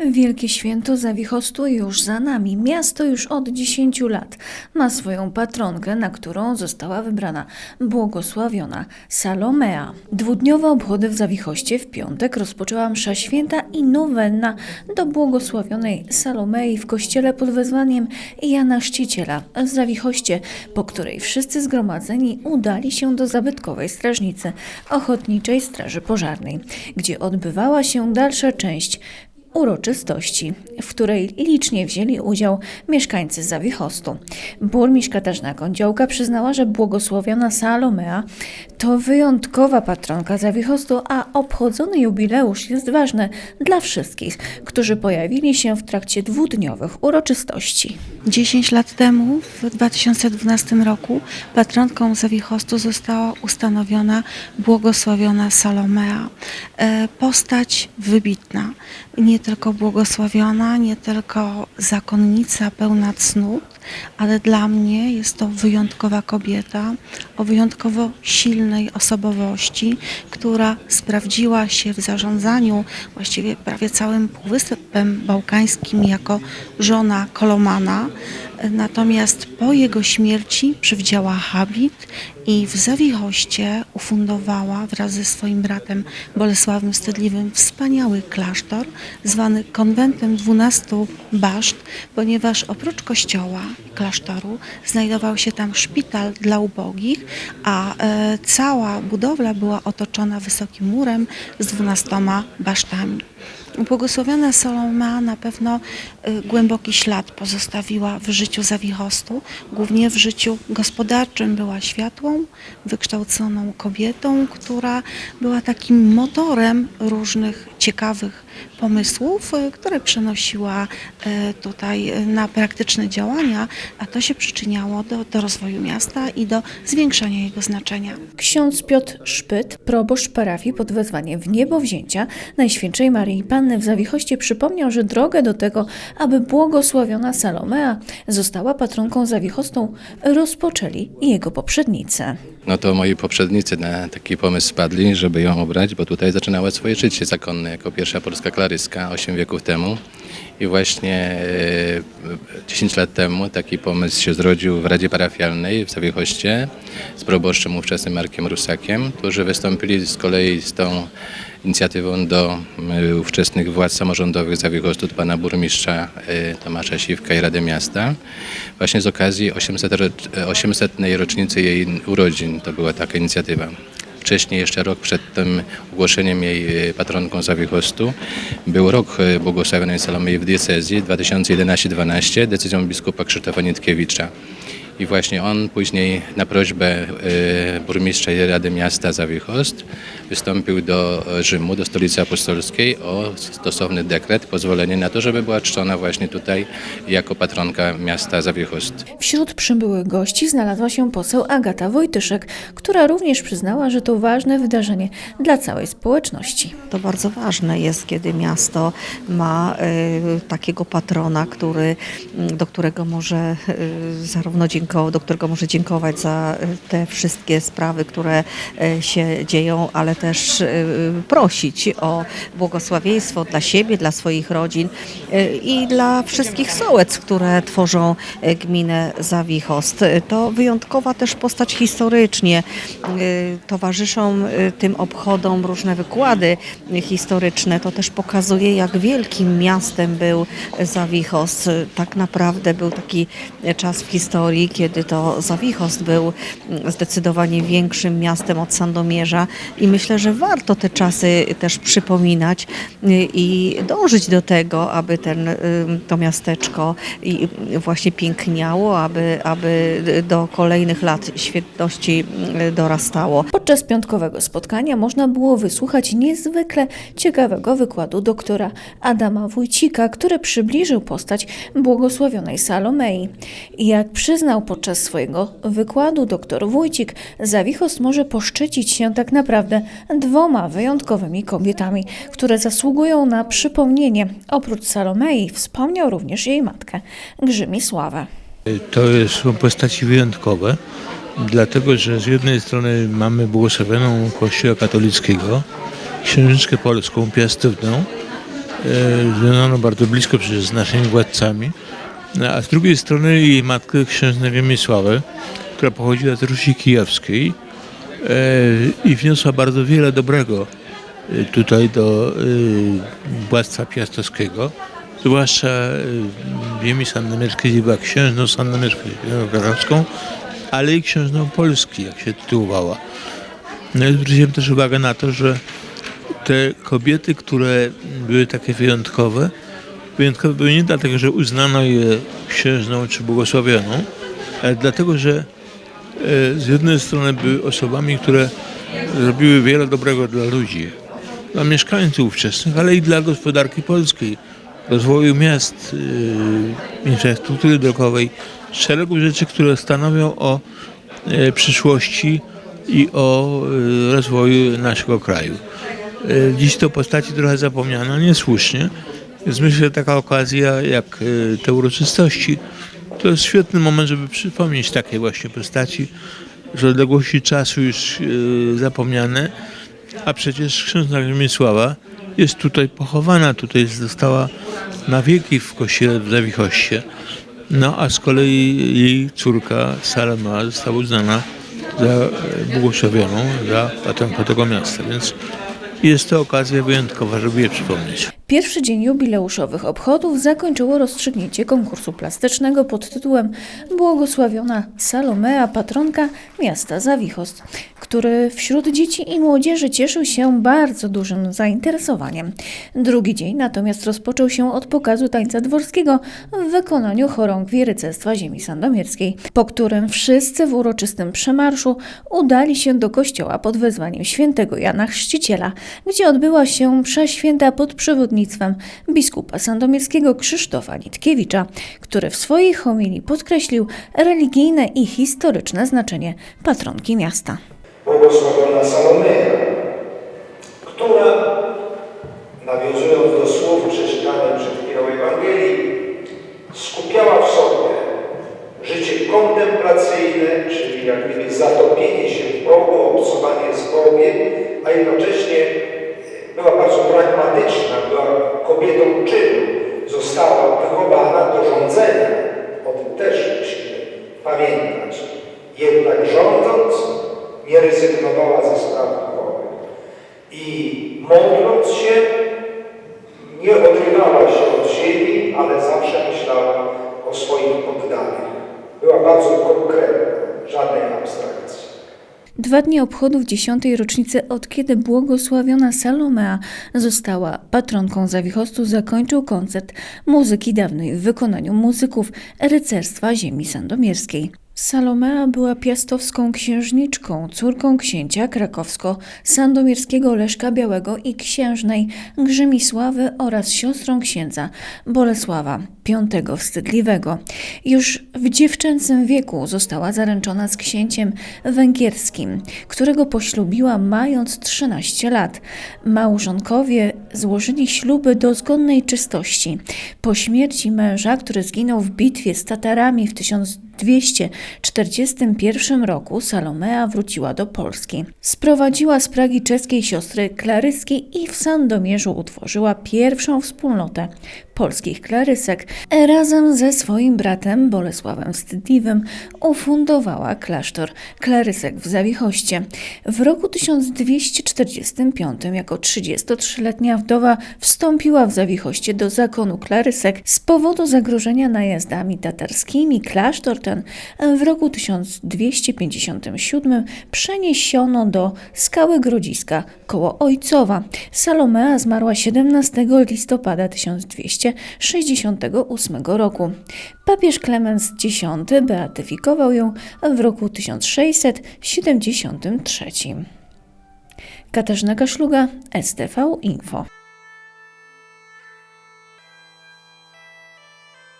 Wielkie święto Zawichostu już za nami. Miasto już od 10 lat ma swoją patronkę, na którą została wybrana błogosławiona Salomea. Dwudniowe obchody w Zawichoście w piątek rozpoczęła msza święta i nowenna do błogosławionej Salomei w kościele pod wezwaniem Jana Chrzciciela w Zawichoście, po której wszyscy zgromadzeni udali się do zabytkowej strażnicy Ochotniczej Straży Pożarnej, gdzie odbywała się dalsza część uroczystości, w której licznie wzięli udział mieszkańcy Zawichostu. Burmistrz Katarzyna Kądziołka przyznała, że błogosławiona Salomea to wyjątkowa patronka Zawichostu, a obchodzony jubileusz jest ważny dla wszystkich, którzy pojawili się w trakcie dwudniowych uroczystości. 10 lat temu, w 2012 roku, patronką Zawichostu została ustanowiona błogosławiona Salomea. E, Postać wybitna, nie tylko błogosławiona, nie tylko zakonnica pełna cnót, ale dla mnie jest to wyjątkowa kobieta o wyjątkowo silnej osobowości, która sprawdziła się w zarządzaniu właściwie prawie całym Półwyspem Bałkańskim jako żona Kolomana. Natomiast po jego śmierci przywdziała habit i w Zawichoście ufundowała wraz ze swoim bratem Bolesławem Wstydliwym wspaniały klasztor zwany konwentem 12 baszt, ponieważ oprócz kościoła klasztoru znajdował się tam szpital dla ubogich, a e, cała budowla była otoczona wysokim murem z 12 basztami. Błogosławiona Saloma na pewno y, głęboki ślad pozostawiła w życiu Zawichostu, głównie w życiu gospodarczym była światłą, wykształconą kobietą, która była takim motorem różnych ciekawych pomysłów, y, które przenosiła y, tutaj y, na praktyczne działania, a to się przyczyniało do, do rozwoju miasta i do zwiększania jego znaczenia. Ksiądz Piotr Szpyt, proboszcz parafii pod wezwaniem w niebo wzięcia Najświętszej Maryi Panny w Zawichoście przypomniał, że drogę do tego, aby błogosławiona Salomea została patronką Zawichostą, rozpoczęli jego poprzednicy. No to moi poprzednicy na taki pomysł spadli, żeby ją obrać, bo tutaj zaczynała swoje życie zakonne jako pierwsza polska klaryska 8 wieków temu. I właśnie e, 10 lat temu taki pomysł się zrodził w Radzie Parafialnej w Zawiechoście z proboszczem ówczesnym Markiem Rusakiem, którzy wystąpili z kolei z tą inicjatywą do e, ówczesnych władz samorządowych Zawiechostu, do pana burmistrza e, Tomasza Siwka i Rady Miasta, właśnie z okazji 800, rocz- e, 800. rocznicy jej urodzin. To była taka inicjatywa. Wcześniej, jeszcze rok przed tym ogłoszeniem jej patronką Zawiechostu, był rok błogosławionej Salomei w diecezji 2011-12 decyzją biskupa Krzysztofa Nitkiewicza. I właśnie on później na prośbę e, burmistrza i Rady Miasta Zawiechost wystąpił do e, Rzymu, do stolicy apostolskiej o stosowny dekret, pozwolenie na to, żeby była czczona właśnie tutaj jako patronka miasta Zawiechost. Wśród przybyłych gości znalazła się poseł Agata Wojtyszek, która również przyznała, że to ważne wydarzenie dla całej społeczności. To bardzo ważne jest, kiedy miasto ma y, takiego patrona, który, do którego może y, zarówno dziękować, do którego może dziękować za y, te wszystkie sprawy, które y, się dzieją, ale też y, prosić o błogosławieństwo dla siebie, dla swoich rodzin i dla wszystkich sołec, które tworzą gminę Zawichost. To wyjątkowa też postać historycznie. Towarzyszą tym obchodom różne wykłady historyczne. To też pokazuje, jak wielkim miastem był Zawichost. Tak naprawdę był taki czas w historii, kiedy to Zawichost był zdecydowanie większym miastem od Sandomierza i myślę, że warto te czasy też przypominać y, i dążyć do tego, aby ten, y, to miasteczko właśnie piękniało, aby, aby do kolejnych lat świetności y, dorastało. Podczas piątkowego spotkania można było wysłuchać niezwykle ciekawego wykładu doktora Adama Wójcika, który przybliżył postać błogosławionej Salomei. Jak przyznał podczas swojego wykładu doktor Wójcik, Zawichost może poszczycić się tak naprawdę dwoma wyjątkowymi kobietami, które zasługują na przypomnienie. Oprócz Salomei wspomniał również jej matkę Grzymisławę. To są postaci wyjątkowe, dlatego że z jednej strony mamy błogosławioną Kościoła katolickiego, księżniczkę polską, piastowną, związano bardzo blisko przecież z naszymi władcami, a z drugiej strony jej matkę księżnę Wiemysławę, która pochodziła z Rusi Kijowskiej e, i wniosła bardzo wiele dobrego e, tutaj do e, władztwa piastowskiego. Zwłaszcza e, Wiemi Sandomierskiej była księżną krakowską, ale i księżną Polski, jak się tytułowała. No i zwróciłem też uwagę na to, że te kobiety, które były takie wyjątkowe, wyjątkowe były nie dlatego, że uznano je księżną czy błogosławioną, ale dlatego, że e, z jednej strony były osobami, które zrobiły wiele dobrego dla ludzi, dla mieszkańców ówczesnych, ale i dla gospodarki polskiej, rozwoju miast, e, infrastruktury drogowej, szeregu rzeczy, które stanowią o e, przyszłości i o rozwoju naszego kraju. Dziś to postaci trochę zapomniano, niesłusznie. Więc myślę, że taka okazja jak e, te uroczystości to jest świetny moment, żeby przypomnieć takie właśnie postaci z odległości czasu już e, zapomniane, a przecież księżna Grzmiesława jest tutaj pochowana, tutaj została na wieki w kościele w Zawichoście. No a z kolei jej córka Salma została uznana za błogosławioną, za patronkę tego miasta, więc jest to okazja wyjątkowa, żeby je przypomnieć. Pierwszy dzień jubileuszowych obchodów zakończyło rozstrzygnięcie konkursu plastycznego pod tytułem Błogosławiona Salomea, patronka miasta Zawichost, który wśród dzieci i młodzieży cieszył się bardzo dużym zainteresowaniem. Drugi dzień natomiast rozpoczął się od pokazu tańca dworskiego w wykonaniu chorągwi rycerstwa ziemi sandomierskiej, po którym wszyscy w uroczystym przemarszu udali się do kościoła pod wezwaniem świętego Jana Chrzciciela, gdzie odbyła się msza święta pod przewodnictwem biskupa sandomierskiego Krzysztofa Nitkiewicza, który w swojej homilii podkreślił religijne i historyczne znaczenie patronki miasta. błogosławiona która, nawiązując do słów przeczytanych przed chwilą Ewangelii, skupiała w sobie życie kontemplacyjne, czyli jak gdyby zatopienie się w Bogu, obcowanie z Bogiem, a jednocześnie bardzo pragmatyczna, była kobietą czynu, została wychowana do rządzenia. O tym też musimy pamiętać. Jednak rządząc, nie rezygnowała ze spraw duchowych. I modląc się, nie odrywała się od ziemi, ale zawsze myślała o swoich poddanych. Była bardzo konkretna, żadnej abstrakcji. Dwa dni obchodów dziesiątej rocznicy od kiedy błogosławiona Salomea została patronką Zawichostu zakończył koncert muzyki dawnej w wykonaniu muzyków rycerstwa ziemi sandomierskiej. Salomea była piastowską księżniczką, córką księcia krakowsko-sandomierskiego Leszka Białego i księżnej Grzymisławy oraz siostrą księdza Bolesława V Wstydliwego. Już w dziewczęcym wieku została zaręczona z księciem węgierskim, którego poślubiła mając 13 lat. Małżonkowie złożyli śluby do zgonnej czystości. Po śmierci męża, który zginął w bitwie z Tatarami w 1241 roku, Salomea wróciła do Polski. Sprowadziła z Pragi czeskiej siostry Klaryski i w Sandomierzu utworzyła pierwszą wspólnotę polskich klarysek. Razem ze swoim bratem Bolesławem Wstydliwym ufundowała klasztor klarysek w Zawichoście. W roku 1245 jako 33-letnia wdowa wstąpiła w Zawichoście do zakonu klarysek z powodu zagrożenia najazdami tatarskimi. Klasztor ten w roku 1257 przeniesiono do Skały Grodziska koło Ojcowa. Salomea zmarła 17 listopada 1268 roku. Papież Klemens X beatyfikował ją w roku 1673. Katarzyna Kaszluga, STV Info.